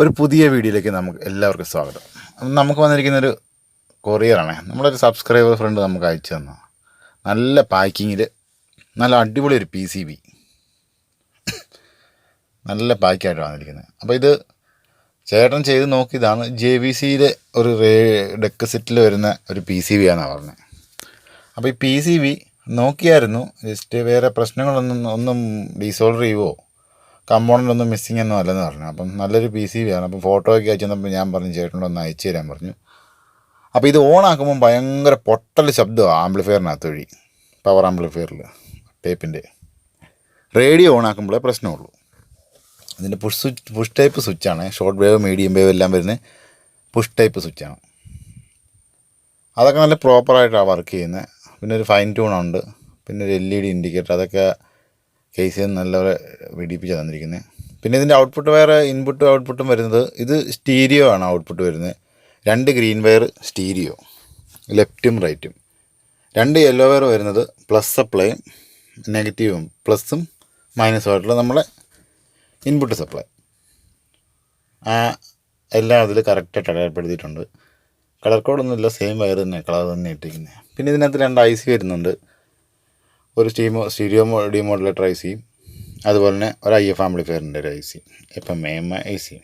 ഒരു പുതിയ വീഡിയോയിലേക്ക് നമുക്ക് എല്ലാവർക്കും സ്വാഗതം. നമുക്ക് വന്നിരിക്കുന്നൊരു കൊറിയറാണ് നമ്മളൊരു സബ്സ്ക്രൈബർ ഫ്രണ്ട് നമുക്ക് അയച്ചു തന്ന. നല്ല പാക്കിങ്ങിൽ നല്ല അടിപൊളി ഒരു പി സി ബി നല്ല പാക്കായിട്ട് വന്നിരിക്കുന്നത്. അപ്പോൾ ഇത് ചേട്ടൻ ചെയ്ത് നോക്കിയതാണ് ജെ വി സിയിലെ ഒരു റേ ഡെക്ക് സെറ്റിൽ വരുന്ന ഒരു പി സി ബി ആണെന്നാണ് പറഞ്ഞത് അപ്പോൾ ഈ പി സി ബി നോക്കിയായിരുന്നു. ജസ്റ്റ് വേറെ പ്രശ്നങ്ങളൊന്നും ഒന്നും ഡീസോൾഡർ ചെയ്യുവോ കമ്പോണന്റ് ഒന്നും മിസ്സിങ് ഒന്നും അല്ലെന്ന് പറഞ്ഞു. അപ്പം നല്ലൊരു പി സി ബി ആണ്. അപ്പം ഫോട്ടോ ഒക്കെ അയച്ചു തന്നപ്പോൾ ഞാൻ പറഞ്ഞു ചേട്ടനോട് ഒന്ന് അയച്ചു തരാൻ പറഞ്ഞു. അപ്പോൾ ഇത് ഓൺ ആക്കുമ്പോൾ ഭയങ്കര പൊട്ടൽ ശബ്ദമാണ് ആംപ്ലിഫയറിനകത്ത് വഴി. പവർ ആംപ്ലിഫയറിൽ ടേപ്പിന്റെ റേഡിയോ ഓണാക്കുമ്പോഴേ പ്രശ്നമുള്ളൂ. ഇതിന്റെ പുഷ് സ്വിച്ച് പുഷ് ടൈപ്പ് സ്വിച്ചാണ് ഷോർട്ട് വേവ് മീഡിയം വേവ് എല്ലാം വരുന്നത് പുഷ് ടൈപ്പ് സ്വിച്ചാണ് അതൊക്കെ നല്ല പ്രോപ്പറായിട്ടാണ് വർക്ക് ചെയ്യുന്നത് പിന്നെ ഒരു ഫൈൻ ട്യൂൺ ഉണ്ട്. പിന്നെ ഒരു എൽ ഇ ഡി ഇൻഡിക്കേറ്റർ അതൊക്കെ കേസ് നല്ലപോലെ വെടിപ്പിച്ച് തന്നിരിക്കുന്നത് പിന്നെ ഇതിന്റെ ഔട്ട്പുട്ട് വയർ ഇൻപുട്ടും ഔട്ട്പുട്ടും വരുന്നത് ഇത് സ്റ്റീരിയോ ആണ് ഔട്ട്പുട്ട് വരുന്നത്. രണ്ട് ഗ്രീൻ വയർ സ്റ്റീരിയോ ലെഫ്റ്റും റൈറ്റും രണ്ട് യെല്ലോ വയർ വരുന്നത് പ്ലസ് സപ്ലൈയും നെഗറ്റീവും പ്ലസും മൈനസും ആയിട്ടുള്ള നമ്മളെ ഇൻപുട്ട് സപ്ലൈ ആ എല്ലാം അതിൽ കറക്റ്റായിട്ട് അടയാളപ്പെടുത്തിയിട്ടുണ്ട്. കളർ കോഡൊന്നുമില്ല സെയിം വയർ തന്നെ കളർ തന്നെ ഇട്ടിരിക്കുന്നത് പിന്നെ ഇതിനകത്ത് രണ്ട് ഐ സി വരുന്നുണ്ട്. ഒരു സ്റ്റീമോ സ്റ്റീരിയോ ഡി മോഡുലേറ്റർ ഐ സിയും അതുപോലെ തന്നെ ഒരു ഐ എഫ് ആംപ്ലിഫയറിന്റെ ഒരു ഐ സി. ഇപ്പം M I C.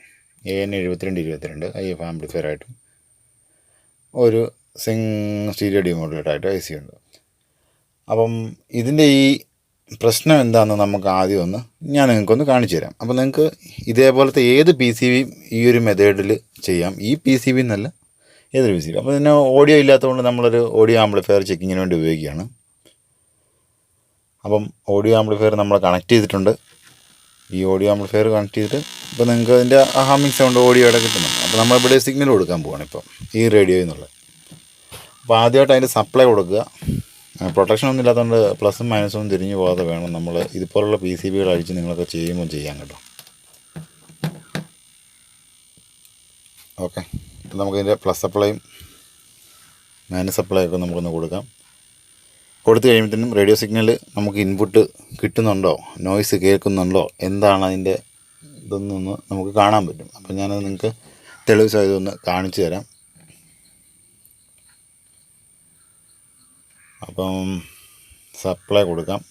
A N എഴുപത്തിരണ്ട് ഇരുപത്തിരണ്ട് ഐ എഫ് ആംപ്ലിഫയർ ആയിട്ടും ഒരു സിങ് സ്റ്റീരിയോ ഡി മോഡുലേറ്റർ ആയിട്ട് ഐ സി ഉണ്ട്. അപ്പം ഇതിന്റെ ഈ പ്രശ്നം എന്താണെന്ന് നമുക്ക് ആദ്യം ഒന്ന് ഞാൻ നിങ്ങൾക്കൊന്ന് കാണിച്ചു തരാം. അപ്പോൾ നിങ്ങൾക്ക് ഇതേപോലത്തെ ഏത് പി സി ബിയും ഈ ഒരു മെത്തേഡിൽ ചെയ്യാം? ഈ പി സി ബി എന്നല്ല ഏതൊരു പി സി ബി അപ്പോൾ ഇതിന് ഓഡിയോ ഇല്ലാത്തതുകൊണ്ട് നമ്മളൊരു ഓഡിയോ ആംപ്ലിഫയർ ചെക്കിങ്ങിന് വേണ്ടി ഉപയോഗിക്കുകയാണ്. അപ്പം ഓഡിയോ ആംപ്ലിഫയർ നമ്മൾ കണക്ട് ചെയ്തിട്ടുണ്ട്. ഈ ഓഡിയോ ആംപ്ലിഫയർ കണക്ട് ചെയ്തിട്ട് ഇപ്പോൾ നിങ്ങൾക്ക് അതിന്റെ ഹാമിങ് സൗണ്ട് ഓഡിയോ ഇവിടെ കിട്ടുന്നുണ്ട്. അപ്പോൾ നമ്മൾ ഇവിടെ സിഗ്നൽ കൊടുക്കാൻ പോവാണ് ഇപ്പം ഈ റേഡിയോയിൽ നിന്നുള്ളത് അപ്പോൾ ആദ്യമായിട്ട് അതിന്റെ സപ്ലൈ കൊടുക്കുക. പ്രൊട്ടക്ഷൻ ഒന്നും ഇല്ലാത്തതുകൊണ്ട് പ്ലസും മൈനസും തിരിഞ്ഞു പോകാതെ വേണം നമ്മൾ ഇതുപോലുള്ള പി സി ബികൾ അഴിച്ച് നിങ്ങളൊക്കെ ചെയ്യുമ്പോൾ ചെയ്യാൻ കേട്ടോ. ഓക്കെ നമുക്കിതിന്റെ പ്ലസ് സപ്ലൈയും മൈനസ് സപ്ലൈ ഒക്കെ നമുക്കൊന്ന് കൊടുക്കാം. കൊടുത്തു കഴിയുമ്പോഴത്തേനും റേഡിയോ സിഗ്നൽ നമുക്ക് ഇൻപുട്ട് കിട്ടുന്നുണ്ടോ? നോയ്സ് കേൾക്കുന്നുണ്ടോ? എന്താണ് അതിന്റെ ഇതൊന്നൊന്ന് നമുക്ക് കാണാൻ പറ്റും. അപ്പം ഞാനത് നിങ്ങൾക്ക് തെളിവ് സഹിതമൊന്ന് കാണിച്ചു തരാം. അപ്പം സപ്ലൈ കൊടുക്കാം.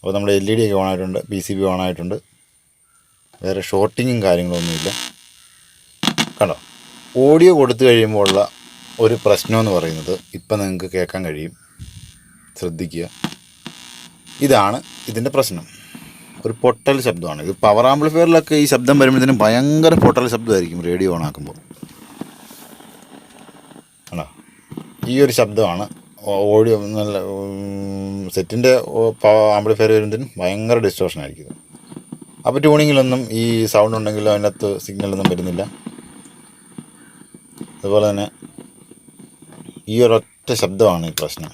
അപ്പോൾ നമ്മുടെ എൽ ഇ ഡി ഒക്കെ ഓണായിട്ടുണ്ട് പി സി ബി ഓണായിട്ടുണ്ട്. വേറെ ഷോർട്ടിങ്ങും കാര്യങ്ങളൊന്നുമില്ല. കണ്ടോ? ഓഡിയോ കൊടുത്തു കഴിയുമ്പോൾ ഉള്ള ഒരു പ്രശ്നമെന്ന് പറയുന്നത് ഇപ്പം നിങ്ങൾക്ക് കേൾക്കാൻ കഴിയും. ശ്രദ്ധിക്കുക. ഇതാണ് ഇതിന്റെ പ്രശ്നം. ഒരു പൊട്ടൽ ശബ്ദമാണ്. ഇത് പവർ ആംപ്ലിഫയറിലൊക്കെ ഈ ശബ്ദം വരുമ്പോഴത്തേനും ഭയങ്കര പൊട്ടൽ ശബ്ദമായിരിക്കും റേഡിയോ ഓൺ ആക്കുമ്പോൾ. ആണോ? ഈ ഒരു ശബ്ദമാണ് ഓഡിയോ നല്ല സെറ്റിന്റെ ആംപ്ലിഫയർ വരുമ്പോഴത്തേനും ഭയങ്കര ഡിസ്റ്റോർഷൻ ആയിരിക്കും. അപ്പോൾ ട്യൂണിങ്ങിലൊന്നും ഈ സൗണ്ട് ഉണ്ടെങ്കിലും അതിനകത്ത് സിഗ്നലൊന്നും വരുന്നില്ല. അതുപോലെ തന്നെ ഈ ഒരൊറ്റ ശബ്ദമാണ് ഈ പ്രശ്നം.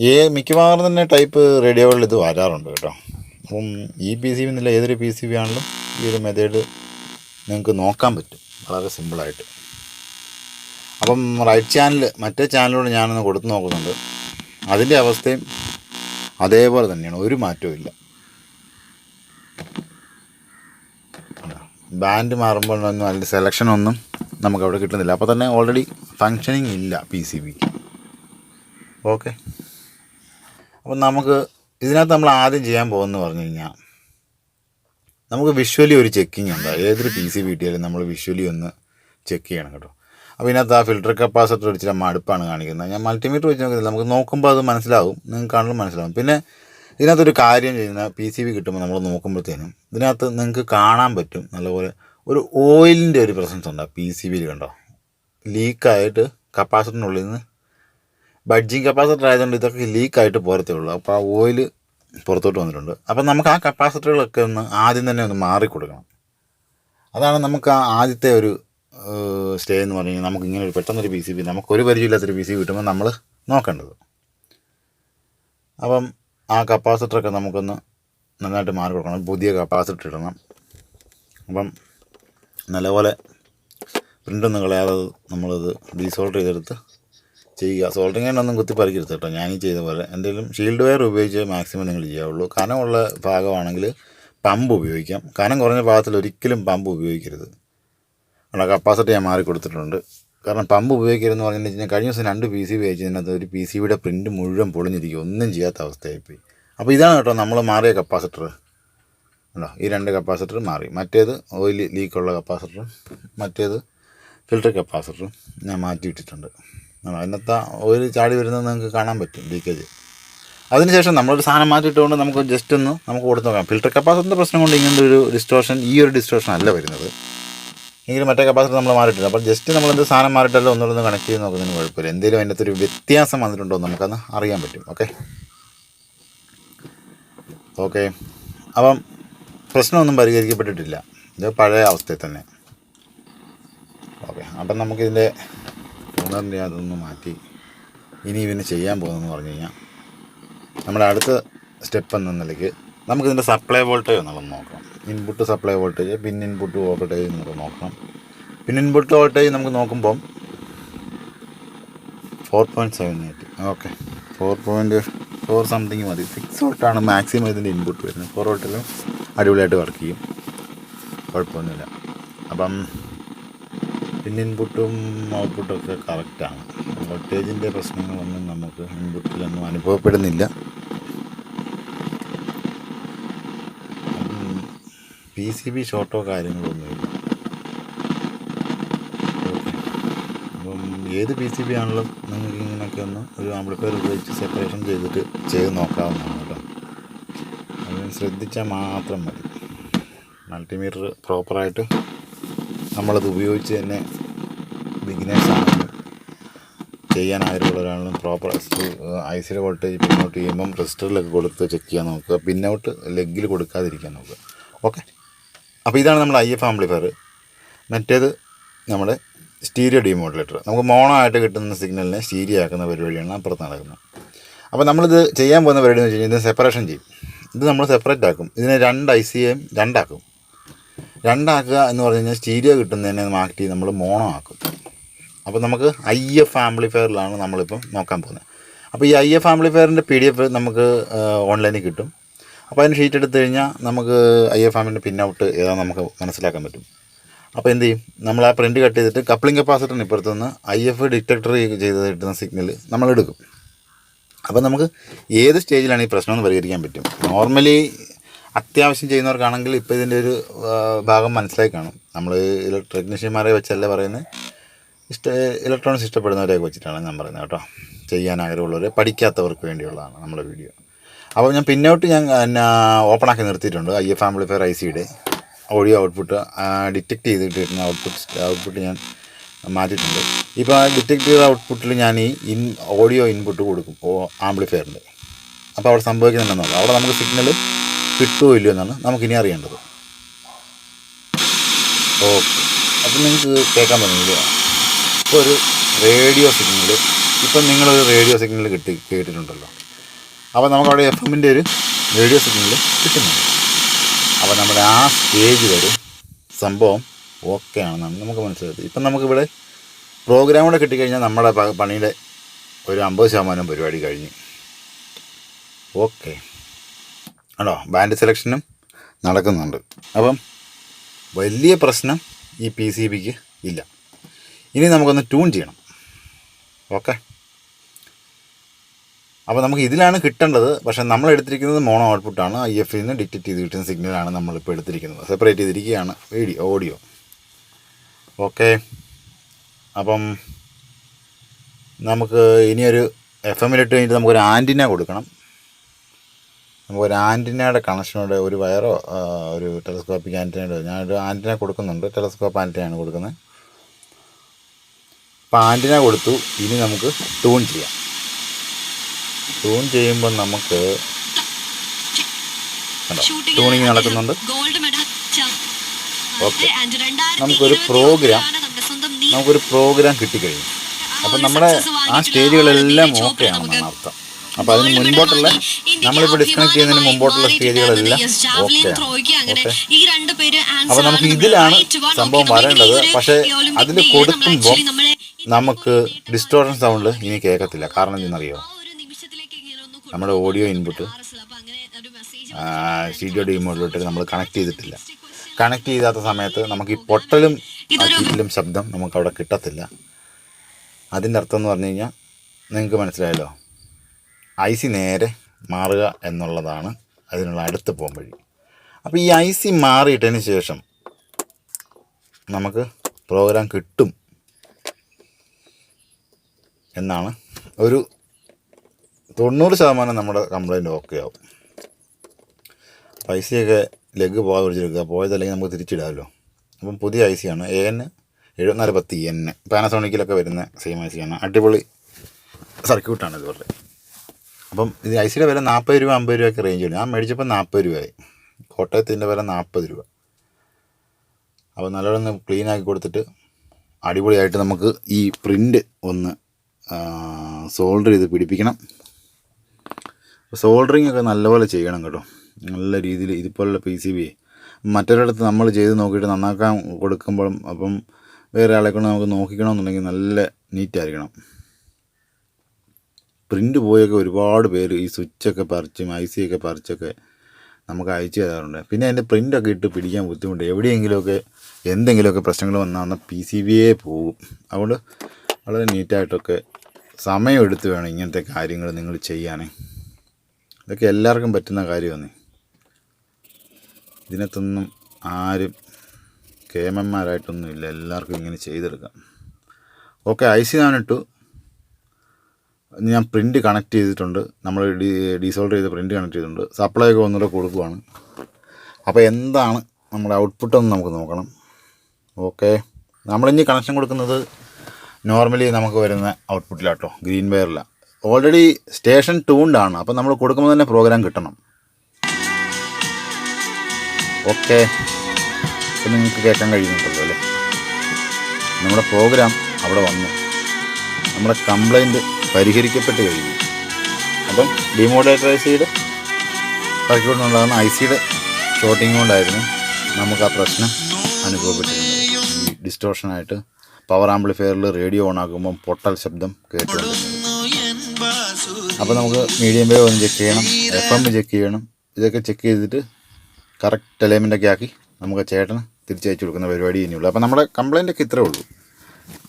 ഈ മിക്കവാറും തന്നെ ടൈപ്പ് റേഡിയോകളിൽ ഇത് വരാറുണ്ട് കേട്ടോ. അപ്പം ഈ പി സി എന്നില്ല ഏതൊരു പി സി ബി ആണെങ്കിലും ഈ ഒരു മെത്തേഡ് നിങ്ങൾക്ക് നോക്കാൻ പറ്റും വളരെ സിമ്പിളായിട്ട് അപ്പം റൈറ്റ് ചാനൽ മറ്റേ ചാനലോട് ഞാനൊന്ന് കൊടുത്തു നോക്കുന്നുണ്ട്. അതിന്റെ അവസ്ഥയും അതേപോലെ തന്നെയാണ് ഒരു മാറ്റവും ഇല്ല. ബാൻഡ് മാറുമ്പോഴൊന്നും അതിന്റെ സെലക്ഷനൊന്നും നമുക്ക് അവിടെ കിട്ടുന്നില്ല. അപ്പോൾ തന്നെ ഓൾറെഡി ഫങ്ഷനിങ് ഇല്ല പി സി ബി ഓക്കെ അപ്പം നമുക്ക് ഇതിനകത്ത് നമ്മൾ ആദ്യം ചെയ്യാൻ പോകുന്നത് പറഞ്ഞു കഴിഞ്ഞാൽ നമുക്ക് വിഷ്വലി ഒരു ചെക്കിങ് ഉണ്ട്. ഏതൊരു പി സി ബി കിട്ടിയാലും നമ്മൾ വിഷ്വലി ഒന്ന് ചെക്ക് ചെയ്യണം കേട്ടോ. അപ്പോൾ ഇതിനകത്ത് ആ ഫിൽറ്റർ കപ്പാസിറ്റർ നമ്മൾ മടുപ്പാണ് കാണിക്കുന്നത്. ഞാൻ മൾട്ടിമീറ്റർ വെച്ച് നോക്കുന്നില്ല. നമുക്ക് നോക്കുമ്പോൾ അത് മനസ്സിലാവും. നിങ്ങൾക്ക് കാണുമ്പോൾ മനസ്സിലാവും. പിന്നെ ഇതിനകത്തൊരു കാര്യം ചെയ്യുന്ന പി സി ബി കിട്ടുമ്പോൾ നമ്മൾ നോക്കുമ്പോഴത്തേനും ഇതിനകത്ത് നിങ്ങൾക്ക് കാണാൻ പറ്റും. നല്ലപോലെ ഒരു ഓയിലിന്റെ ഒരു പ്രസൻസ് ഉണ്ട് പി സി ബിയിൽ കണ്ടോ? ലീക്കായിട്ട് കപ്പാസിറ്ററിനുള്ളിൽ നിന്ന് ബഡ്ജിങ് കപ്പാസിറ്റർ ആയതുകൊണ്ട് ഇതൊക്കെ ലീക്കായിട്ട് പോരത്തേ ഉള്ളൂ. അപ്പോൾ ആ ഓയിൽ പുറത്തോട്ട് വന്നിട്ടുണ്ട്. അപ്പം നമുക്ക് ആ കപ്പാസിറ്ററുകളൊക്കെ ഒന്ന് ആദ്യം തന്നെ ഒന്ന് മാറിക്കൊടുക്കണം. അതാണ് നമുക്ക് ആ ആദ്യത്തെ ഒരു സ്റ്റേ എന്ന് പറഞ്ഞു നമുക്ക് ഇങ്ങനെ ഒരു പെട്ടെന്നൊരു പി സി ബി നമുക്ക് ഒരു പരിചയമില്ലാത്തൊരു പി സി ബി കിട്ടുമ്പോൾ നമ്മൾ നോക്കേണ്ടത്. അപ്പം ആ കപ്പാസിറ്ററൊക്കെ നമുക്കൊന്ന് നന്നായിട്ട് മാറി കൊടുക്കണം പുതിയ കപ്പാസിറ്റർ ഇടണം. അപ്പം നല്ലപോലെ പ്രിന്റൊന്നും കളയാതെ നമ്മളത് ഡീസോൾഡർ ചെയ്തെടുത്ത് ചെയ്യുക. സോൾഡറിങ് ഒന്നും കുത്തി പറിക്കരുത് കേട്ടോ. ഞാനീ ചെയ്ത പോലെ. എന്തെങ്കിലും ഷീൽഡ് വയർ ഉപയോഗിച്ച് മാക്സിമം നിങ്ങൾ ചെയ്യാവുള്ളൂ. കനമുള്ള ഭാഗമാണെങ്കിൽ പമ്പ് ഉപയോഗിക്കാം. കനം കുറഞ്ഞ ഭാഗത്തിൽ ഒരിക്കലും പമ്പ് ഉപയോഗിക്കരുത്. അവിടെ കപ്പാസിറ്റി ഞാൻ മാറി കൊടുത്തിട്ടുണ്ട്. കാരണം പമ്പ് ഉപയോഗിക്കരുതെന്ന് പറഞ്ഞു കഴിഞ്ഞാൽ കഴിഞ്ഞ ദിവസം രണ്ട് പി സി ബി ഉപയോഗിച്ചതിനകത്ത് ഒരു പി സി ബിയുടെ പ്രിന്റ് മുഴുവൻ പൊളിഞ്ഞിരിക്കും ഒന്നും ചെയ്യാത്ത അവസ്ഥയായിപ്പോയി. അപ്പോൾ ഇതാണ് കേട്ടോ നമ്മൾ മാറിയ കപ്പാസിറ്റർ ഉണ്ടോ ഈ രണ്ട് കപ്പാസിറ്റർ മാറി. മറ്റേത് ഓയിൽ ലീക്കുള്ള കപ്പാസിറ്ററും മറ്റേത് ഫിൽറ്റർ കപ്പാസിറ്ററും ഞാൻ മാറ്റി ഇട്ടിട്ടുണ്ട് ആണോ അതിനകത്ത് ഓയിൽ ചാടി വരുന്നത് നിങ്ങൾക്ക് കാണാൻ പറ്റും ലീക്കേജ് അതിനുശേഷം നമ്മളൊരു സാധനം മാറ്റിയിട്ടുകൊണ്ട് നമുക്ക് ജസ്റ്റ് ഒന്ന് നമുക്ക് കൊടുത്ത് നോക്കാം. ഫിൽറ്റർ കപ്പാസിറ്ററിന്റെ പ്രശ്നം കൊണ്ട് ഇങ്ങനത്തെ ഒരു ഡിസ്റ്റോഷൻ ഈ ഒരു ഡിസ്റ്റോഷൻ അല്ല വരുന്നത്. എങ്കിലും മറ്റേ കപ്പാസിറ്റർ നമ്മൾ മാറിയിട്ടില്ല അപ്പോൾ ജസ്റ്റ് നമ്മൾ എന്ത് സാധനം മാറിയിട്ടല്ലോ ഒന്നുകൂടെ കണക്ട് ചെയ്ത് നോക്കുന്നതിന് കുഴപ്പമില്ല. എന്തെങ്കിലും അതിന്റെ ഒരു വ്യത്യാസം വന്നിട്ടുണ്ടോ നമുക്കന്ന് അറിയാൻ പറ്റും. ഓക്കെ ഓക്കെ അപ്പം പ്രശ്നമൊന്നും പരിഹരിക്കപ്പെട്ടിട്ടില്ല. ഇത് പഴയ അവസ്ഥയിൽ തന്നെ. ഓക്കെ അപ്പം നമുക്കിതിന്റെ ഓണറിന്റെ അതൊന്ന് മാറ്റി ഇനി ഇവന് ചെയ്യാൻ പോകുന്നതെന്ന് പറഞ്ഞു കഴിഞ്ഞാൽ നമ്മുടെ അടുത്ത സ്റ്റെപ്പ് എന്ന നിലയ്ക്ക് നമുക്കിതിന്റെ സപ്ലൈ വോൾട്ടേജ് എന്നുള്ളത് നോക്കണം input supply voltage pin input voltage എന്നൊക്കെ നോക്കണം പിൻ ഇൻപുട്ട് വോൾട്ടേജ് നമുക്ക് നോക്കുമ്പം four point seven eight. Okay four point four something മതി. സിക്സ് വോൾട്ടാണ് മാക്സിമം ഇതിന്റെ ഇൻപുട്ട് വരുന്നത്. ഫോർ വോൾട്ടിലും അടിപൊളിയായിട്ട് വർക്ക് ചെയ്യും. കുഴപ്പമൊന്നുമില്ല. അപ്പം പിൻ ഇൻപുട്ടും ഔട്ട്പുട്ടും ഒക്കെ കറക്റ്റാണ് വോൾട്ടേജിന്റെ പ്രശ്നങ്ങളൊന്നും നമുക്ക് ഇൻപുട്ടിലൊന്നും അനുഭവപ്പെടുന്നില്ല. പി സി ബി ഷോർട്ടോ കാര്യങ്ങളൊന്നുമില്ല അപ്പം ഏത് പി സി ബി ആണെങ്കിലും നിങ്ങൾക്ക് ഇങ്ങനെയൊക്കെ ഒന്ന് ഒരു ആംപ്ലിഫയർ ഉപയോഗിച്ച് സെപ്പറേഷൻ ചെയ്തിട്ട് ചെയ്ത് നോക്കാവുന്നതാണ് കേട്ടോ. ശ്രദ്ധിച്ചാൽ മാത്രം മതി. മൾട്ടിമീറ്റർ പ്രോപ്പറായിട്ട് നമ്മളത് ഉപയോഗിച്ച് തന്നെ ബിഗിനേഴ്സ് ആണെങ്കിലും ചെയ്യാൻ ഒരാളും പ്രോപ്പർ ഐ സിയുടെ വോൾട്ടേജ് പിന്നോട്ട് ചെയ്യുമ്പം റെസിസ്റ്ററിലൊക്കെ കൊടുത്ത് ചെക്ക് ചെയ്യാൻ നോക്കുക. പിന്നോട്ട് ലെഗിൽ കൊടുക്കാതിരിക്കാൻ നോക്കുക. ഓക്കെ അപ്പോൾ ഇതാണ് നമ്മുടെ ഐ എഫ് ആംപ്ലിഫയർ മറ്റേത് നമ്മുടെ സ്റ്റീരിയോ ഡിമോഡുലേറ്റർ നമുക്ക് മോണോ ആയിട്ട് കിട്ടുന്ന സിഗ്നലിനെ സ്റ്റീരിയോ ആക്കുന്ന പരിപാടിയാണ് അപ്പുറത്ത് നടക്കുന്നത്. അപ്പോൾ നമ്മളിത് ചെയ്യാൻ പോകുന്ന പരിപാടി എന്ന് വെച്ച് കഴിഞ്ഞാൽ ഇത് സെപ്പറേഷൻ ചെയ്യും. ഇത് നമ്മൾ സെപ്പറേറ്റ് ആക്കും. ഇതിനെ രണ്ട് ഐ സി എയും രണ്ടാക്കും. രണ്ടാക്കുക എന്ന് പറഞ്ഞു കഴിഞ്ഞാൽ സ്റ്റീരിയോ കിട്ടുന്നതിനെ മാറ്റി നമ്മൾ മോണോ ആക്കും അപ്പോൾ നമുക്ക് ഐ എഫ് ആംപ്ലിഫയറിലാണ് നമ്മളിപ്പം നോക്കാൻ പോകുന്നത്. അപ്പോൾ ഈ ഐ എഫ് ആംപ്ലിഫയറിന്റെ പി ഡി എഫ് നമുക്ക് ഓൺലൈനിൽ കിട്ടും. അപ്പോൾ അതിന് ഷീറ്റ് എടുത്തു കഴിഞ്ഞാൽ നമുക്ക് ഐ എഫ് ആമിന്റെ പിന്നൗട്ട് ഏതാണെന്ന് നമുക്ക് മനസ്സിലാക്കാൻ പറ്റും. അപ്പോൾ എന്ത് ചെയ്യും? നമ്മൾ ആ പ്രിന്റ് കട്ട് ചെയ്തിട്ട് കപ്ലിംഗ് കപ്പാസിറ്ററിന് ഇപ്പുറത്തുനിന്ന് ഐ എഫ് ഡിറ്റക്ടർ ചെയ്ത് കിട്ടുന്ന സിഗ്നൽ നമ്മൾ എടുക്കും അപ്പോൾ നമുക്ക് ഏത് സ്റ്റേജിലാണ് ഈ പ്രശ്നം എന്ന് പരിഹരിക്കാൻ പറ്റും? നോർമലി അത്യാവശ്യം ചെയ്യുന്നവർക്കാണെങ്കിൽ ഇപ്പോൾ ഇതിന്റെ ഒരു ഭാഗം മനസ്സിലായി കാണും. നമ്മൾ ടെക്നീഷ്യന്മാരെ വെച്ചല്ല പറയുന്നത് ഇഷ്ട ഇലക്ട്രോണിക്സ് ഇഷ്ടപ്പെടുന്നവരെയൊക്കെ വെച്ചിട്ടാണ് ഞാൻ പറയുന്നത് കേട്ടോ. ചെയ്യാൻ ആഗ്രഹമുള്ളവർ പഠിക്കാത്തവർക്ക് വേണ്ടിയുള്ളതാണ് നമ്മുടെ വീഡിയോ അപ്പോൾ ഞാൻ പിന്നോട്ട് ഞാൻ എന്നാ ഓപ്പണാക്കി നിർത്തിയിട്ടുണ്ട്. ഐ എഫ് ആംപ്ലിഫയർ ഐ സിയുടെ ഓഡിയോ ഔട്ട്പുട്ട് ഡിറ്റക്ട് ചെയ്തിട്ട് ഔട്ട്പുട്ട് ഔട്ട്പുട്ട് ഞാൻ മാറ്റിയിട്ടുണ്ട്. ഇപ്പോൾ ആ ചെയ്ത ഔട്ട്പുട്ടിൽ ഞാൻ ഈ ഇൻ ഓഡിയോ ഇൻപുട്ട് കൊടുക്കും. ആംപ്ലിഫയറിന്റെ അപ്പോൾ അവിടെ സംഭവിക്കുന്നുണ്ടെന്നുള്ളത് അവിടെ നമുക്ക് സിഗ്നൽ കിട്ടുമോ ഇല്ലയോ എന്നാണ് നമുക്കിനി അറിയേണ്ടത്. ഓക്കെ. അപ്പം നിങ്ങൾക്ക് കേൾക്കാൻ പറ്റുന്നില്ല? ഇപ്പോൾ ഒരു റേഡിയോ സിഗ്നൽ ഇപ്പം നിങ്ങളൊരു റേഡിയോ സിഗ്നൽ കിട്ടി കേട്ടിട്ടുണ്ടല്ലോ. അപ്പോൾ നമുക്കവിടെ എഫ് എമ്മിന്റെ ഒരു റേഡിയോ സിഗ്നൽ കിട്ടുന്നുണ്ട്. അപ്പോൾ നമ്മുടെ ആ സ്റ്റേജ് വരെ സംഭവം ഓക്കെ ആണെന്നാണ് നമുക്ക് മനസ്സിലായത്. ഇപ്പം നമുക്കിവിടെ പ്രോഗ്രാം കൂടെ കിട്ടിക്കഴിഞ്ഞാൽ നമ്മുടെ പണിയുടെ ഒരു അമ്പത് ശതമാനം പരിപാടി കഴിഞ്ഞു. ഓക്കെ. ആണോ? ബാൻഡ് സെലക്ഷനും നടക്കുന്നുണ്ട്. അപ്പം വലിയ പ്രശ്നം ഈ പി സി ബിക്ക് ഇല്ല. ഇനി നമുക്കൊന്ന് ട്യൂൺ ചെയ്യണം. ഓക്കെ. അപ്പോൾ നമുക്ക് ഇതിലാണ് കിട്ടേണ്ടത്. പക്ഷേ നമ്മൾ എടുത്തിരിക്കുന്നത് മോണോ ഔട്ട്പുട്ടാണ് ഐ എഫ് നിന്ന് ഡിറ്റക്ട് ചെയ്ത് കിട്ടുന്ന സിഗ്നലാണ് നമ്മളിപ്പോൾ എടുത്തിരിക്കുന്നത്. സെപ്പറേറ്റ് ചെയ്തിരിക്കുകയാണ്. Video audio okay. അപ്പം നമുക്ക് ഇനിയൊരു എഫ് എമ്മിലിട്ട് കഴിഞ്ഞിട്ട് നമുക്കൊരു ആന്റിന കൊടുക്കണം. നമുക്കൊരു ആന്റിനയുടെ കണക്ഷനോട് ഒരു വയറോ ഒരു ടെലസ്കോപ്പിക് ആന്റിനയുടെ ഞാനൊരു ആന്റിന കൊടുക്കുന്നുണ്ട്. ടെലസ്കോപ്പ് ആന്റിനയാണ് കൊടുക്കുന്നത്. അപ്പോൾ ആന്റിന കൊടുത്തു. ഇനി നമുക്ക് ട്യൂൺ ചെയ്യാം. ട്യൂൺ ചെയ്യുമ്പോൾ നമുക്ക് ട്യൂണിങ് നടക്കുന്നുണ്ട്. Gold medal okay. നമുക്കൊരു പ്രോഗ്രാം. നമുക്കൊരു പ്രോഗ്രാം കിട്ടിക്കഴിഞ്ഞു. അപ്പം നമ്മുടെ ആ സ്റ്റേജുകളെല്ലാം ഓക്കെ ആണെന്നാണ് അർത്ഥം അപ്പോൾ അതിന് മുൻപോട്ടുള്ള നമ്മളിപ്പോൾ ഡിസ്കണക്ട് ചെയ്യുന്നതിന് മുമ്പോട്ടുള്ള സ്റ്റേജുകളെല്ലാം ഓക്കെ. അപ്പോൾ നമുക്ക് ഇതിലാണ് സംഭവം വരേണ്ടത്. പക്ഷേ അതിൽ കൊടുക്കുമ്പോൾ നമുക്ക് ഡിസ്റ്റോർഷൻ സൗണ്ട് ഇനി കേൾക്കത്തില്ല. കാരണം എന്തെന്നറിയോ? നമ്മുടെ ഓഡിയോ ഇൻപുട്ട് സ്റ്റീരിയോ ഡിമോഡിലോട്ട് നമ്മൾ കണക്ട് ചെയ്തിട്ടില്ല. കണക്ട് ചെയ്താത്ത സമയത്ത് നമുക്ക് ഈ പൊട്ടലും ആ ശബ്ദം നമുക്ക് അവിടെ കിട്ടത്തില്ല. അതിന്റെ അർത്ഥം എന്ന് പറഞ്ഞു കഴിഞ്ഞാൽ നിങ്ങൾക്ക് മനസ്സിലായല്ലോ? ഐസി നേരെ മാറുക എന്നുള്ളതാണ് അതിനുള്ള അടുത്ത വഴി. അപ്പോൾ ഈ ഐസി സി മാറിയിട്ടതിന് ശേഷം നമുക്ക് പ്രോഗ്രാം കിട്ടും എന്നാണ് ഒരു തൊണ്ണൂറ് ശതമാനം നമ്മുടെ കംപ്ലൈന്റ് ഓക്കെ ആവും. പൈസയൊക്കെ ലെഗ് പോകാതെ പിടിച്ചെടുക്കുക പോയതല്ലെങ്കിൽ നമുക്ക് തിരിച്ചിടാമല്ലോ. അപ്പം പുതിയ ഐ സി ആണ്. എ എൻ എഴുപത്തിനാല് പത്ത് എൻ പാനസോണിക്കിലൊക്കെ വരുന്ന സെയിം ഐ സി ആണ്. അടിപൊളി സർക്യൂട്ടാണ് ഇതുവരെ അപ്പം ഇത് ഐ സിയുടെ വില നാൽപ്പത് രൂപ അമ്പത് രൂപയൊക്കെ റേഞ്ച് വരും ഞാൻ മേടിച്ചപ്പോൾ നാൽപ്പത് രൂപയായി. കോട്ടയത്തിന്റെ വില നാൽപ്പത് രൂപ. അപ്പോൾ നല്ലോണം ക്ലീൻ ആക്കി കൊടുത്തിട്ട് അടിപൊളിയായിട്ട് നമുക്ക് ഈ പ്രിന്റ് ഒന്ന് സോൾഡർ ചെയ്ത് പിടിപ്പിക്കണം. സോൾഡറിങ് ഒക്കെ നല്ലപോലെ ചെയ്യണം കേട്ടോ. നല്ല രീതിയിൽ ഇതുപോലുള്ള പി സി ബി മറ്റൊരിടത്ത് നമ്മൾ ചെയ്ത് നോക്കിയിട്ട് നന്നാക്കാൻ കൊടുക്കുമ്പോഴും അപ്പം വേറെ ആളെ കൊണ്ട് നമുക്ക് നോക്കിക്കണമെന്നുണ്ടെങ്കിൽ നല്ല നീറ്റായിരിക്കണം പ്രിന്റ് പോയൊക്കെ ഒരുപാട് പേര് ഈ സ്വിച്ചൊക്കെ പറിച്ചും ഐ ഒക്കെ പറിച്ചൊക്കെ നമുക്ക് അയച്ചു തരാറുണ്ട്. പിന്നെ അതിന്റെ പ്രിന്റൊക്കെ ഇട്ട് പിടിക്കാൻ ബുദ്ധിമുട്ട്. എവിടെയെങ്കിലുമൊക്കെ എന്തെങ്കിലുമൊക്കെ പ്രശ്നങ്ങൾ വന്നാൽ പി സി ബിയെ പോകും. അതുകൊണ്ട് വളരെ നീറ്റായിട്ടൊക്കെ സമയമെടുത്ത് വേണം ഇങ്ങനത്തെ കാര്യങ്ങൾ നിങ്ങൾ ചെയ്യാനേ ഇതൊക്കെ എല്ലാവർക്കും പറ്റുന്ന കാര്യമാണ്. ഇതിനകത്തൊന്നും ആരും കേമന്മാരായിട്ടൊന്നും ഇല്ല. എല്ലാവർക്കും ഇങ്ങനെ ചെയ്തെടുക്കാം. ഓക്കെ ഐ സി ഞാനിട്ടു ഞാൻ പ്രിന്റ് കണക്ട് ചെയ്തിട്ടുണ്ട്. നമ്മൾ ഡി ഡീസോൾഡർ ചെയ്ത് പ്രിന്റ് കണക്ട് ചെയ്തിട്ടുണ്ട്. സപ്ലൈ ഒക്കെ ഒന്നുകൂടെ കൊടുക്കുവാണ്. അപ്പോൾ എന്താണ് നമ്മുടെ ഔട്ട്പുട്ട് എന്ന് നമുക്ക് നോക്കണം. ഓക്കെ നമ്മളിനി കണക്ഷൻ കൊടുക്കുന്നത് നോർമലി നമുക്ക് വരുന്ന ഔട്ട്പുട്ടിലാട്ടോ ഗ്രീൻ വയറിലാണ് ഓൾറെഡി സ്റ്റേഷൻ ടൂണ്ടാണ് അപ്പോൾ നമ്മൾ കൊടുക്കുമ്പോൾ തന്നെ പ്രോഗ്രാം കിട്ടണം. ഓക്കെ. ഇപ്പം നിങ്ങൾക്ക് കേൾക്കാൻ കഴിയുന്നുണ്ടല്ലോ അല്ലേ? നമ്മുടെ പ്രോഗ്രാം അവിടെ വന്നു. നമ്മുടെ കംപ്ലൈന്റ് പരിഹരിക്കപ്പെട്ട് കഴിഞ്ഞു. അപ്പം ഡിമോഡേറ്റർ ഐ സിയുടെ സർക്യൂട്ടിനുണ്ടാകുന്ന ഐ സിയുടെ ഷോട്ടിംഗ് കൊണ്ടായിരുന്നു നമുക്ക് ആ പ്രശ്നം അനുഭവപ്പെട്ടിരുന്നത്. ഈ ഡിസ്റ്റോഷനായിട്ട് പവർ ആംപ്ലിഫയറിൽ റേഡിയോ ഓൺ ആക്കുമ്പം പൊട്ടൽ ശബ്ദം കേട്ടുകൊണ്ടിരുന്നത് അപ്പോൾ നമുക്ക് മീഡിയം വേവ് ഒന്ന് ചെക്ക് ചെയ്യണം എഫ് എം ചെക്ക് ചെയ്യണം. ഇതൊക്കെ ചെക്ക് ചെയ്തിട്ട് കറക്റ്റ് അലൈൻമെന്റൊക്കെ ആക്കി നമുക്ക് ചേട്ടന് തിരിച്ചയച്ചു കൊടുക്കുന്ന പരിപാടി ഇനിയുള്ളൂ അപ്പോൾ നമ്മുടെ കംപ്ലൈന്റ് ഒക്കെ ഇത്രേ ഉള്ളൂ.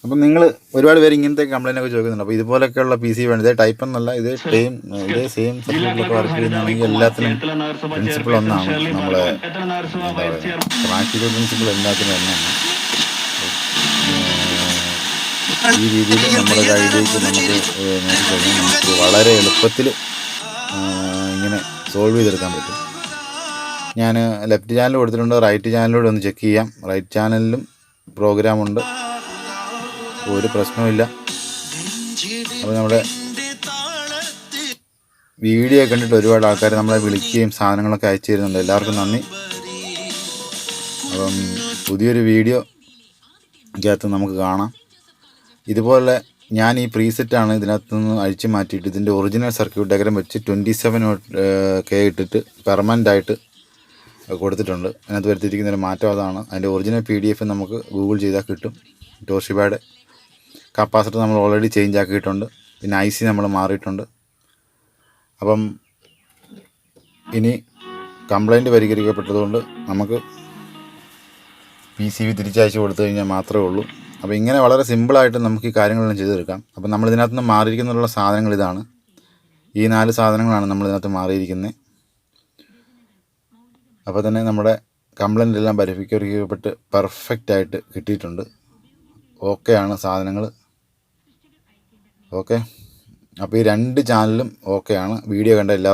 അപ്പം നിങ്ങൾ ഒരുപാട് പേര് ഇങ്ങനത്തെ കംപ്ലൈന്റ് ഒക്കെ ചോദിക്കുന്നുണ്ട്. അപ്പോൾ ഇതുപോലെയൊക്കെയുള്ള പി സി വേണം. ഇതേ ടൈപ്പ് എന്നല്ല ഇത് സെയിം ഇതേ സെയിം സബ്ജക്റ്റിലൊക്കെ വർക്ക് ചെയ്യുന്നതാണെങ്കിൽ എല്ലാത്തിനും പ്രിൻസിപ്പിൾ ഒന്നാണ് നമ്മളെ പ്രാക്ടിക്കൽ പ്രിൻസിപ്പിൾ എല്ലാത്തിനും ഒന്നാണ്. ഈ രീതിയിൽ നമ്മുടെ കയ്യിലേക്ക് നമുക്ക് നമുക്ക് വളരെ എളുപ്പത്തിൽ ഇങ്ങനെ സോൾവ് ചെയ്തെടുക്കാൻ പറ്റും. ഞാൻ ലെഫ്റ്റ് ചാനൽ കൊടുത്തിട്ടുണ്ട് റൈറ്റ് ചാനലിലൂടെ ഒന്ന് ചെക്ക് ചെയ്യാം. റൈറ്റ് ചാനലിലും പ്രോഗ്രാമുണ്ട്. ഒരു പ്രശ്നവുമില്ല. അപ്പോൾ നമ്മുടെ വീഡിയോ കണ്ടിട്ട് ഒരുപാട് ആൾക്കാർ നമ്മളെ വിളിക്കുകയും സാധനങ്ങളൊക്കെ അയച്ചു തരുന്നുണ്ട്. എല്ലാവർക്കും നന്ദി. അപ്പം പുതിയൊരു വീഡിയോ ഇതിനകത്ത് നമുക്ക് കാണാം. ഇതുപോലെ ഞാൻ ഈ പ്രീസെറ്റാണ് ഇതിനകത്ത് നിന്ന് അഴിച്ചു മാറ്റിയിട്ട് ഇതിന്റെ ഒറിജിനൽ സർക്യൂട്ട് ഡയഗ്രം വെച്ച് ട്വന്റി സെവൻ കെ ഇട്ടിട്ട് പെർമനന്റ് ആയിട്ട് കൊടുത്തിട്ടുണ്ട്. അതിനകത്ത് വരുത്തിയിരിക്കുന്ന ഒരു മാറ്റം അതാണ്. അതിന്റെ ഒറിജിനൽ പി ഡി എഫ് നമുക്ക് ഗൂഗിൾ ചെയ്താൽ കിട്ടും. ടോഷിബയുടെ കപ്പാസിറ്റർ നമ്മൾ ഓൾറെഡി ചേഞ്ച് ആക്കിയിട്ടുണ്ട്. പിന്നെ ഐ സി നമ്മൾ മാറിയിട്ടുണ്ട്. അപ്പം ഇനി കംപ്ലൈന്റ് പരിഹരിക്കപ്പെട്ടതുകൊണ്ട് നമുക്ക് പി സി ബി തിരിച്ചയച്ചു കൊടുത്തു കഴിഞ്ഞാൽ മാത്രമേ ഉള്ളൂ. അപ്പോൾ ഇങ്ങനെ വളരെ സിമ്പിളായിട്ട് നമുക്ക് ഈ കാര്യങ്ങളെല്ലാം ചെയ്തെടുക്കാം. അപ്പോൾ നമ്മൾ ഇതിനകത്ത് നിന്ന് മാറിയിരിക്കുന്നതിനുള്ള സാധനങ്ങൾ ഇതാണ്. ഈ നാല് സാധനങ്ങളാണ് നമ്മൾ ഇതിനകത്ത് മാറിയിരിക്കുന്നത്. അപ്പോൾ തന്നെ നമ്മുടെ കംപ്ലൈന്റ് എല്ലാം വരിഫിക്കപ്പെട്ട് പെർഫെക്റ്റ് ആയിട്ട് കിട്ടിയിട്ടുണ്ട്. ആണ് സാധനങ്ങൾ ഓക്കെ. അപ്പോൾ ഈ രണ്ട് ചാനലും ഓക്കെയാണ്. വീഡിയോ കണ്ട എല്ലാവർക്കും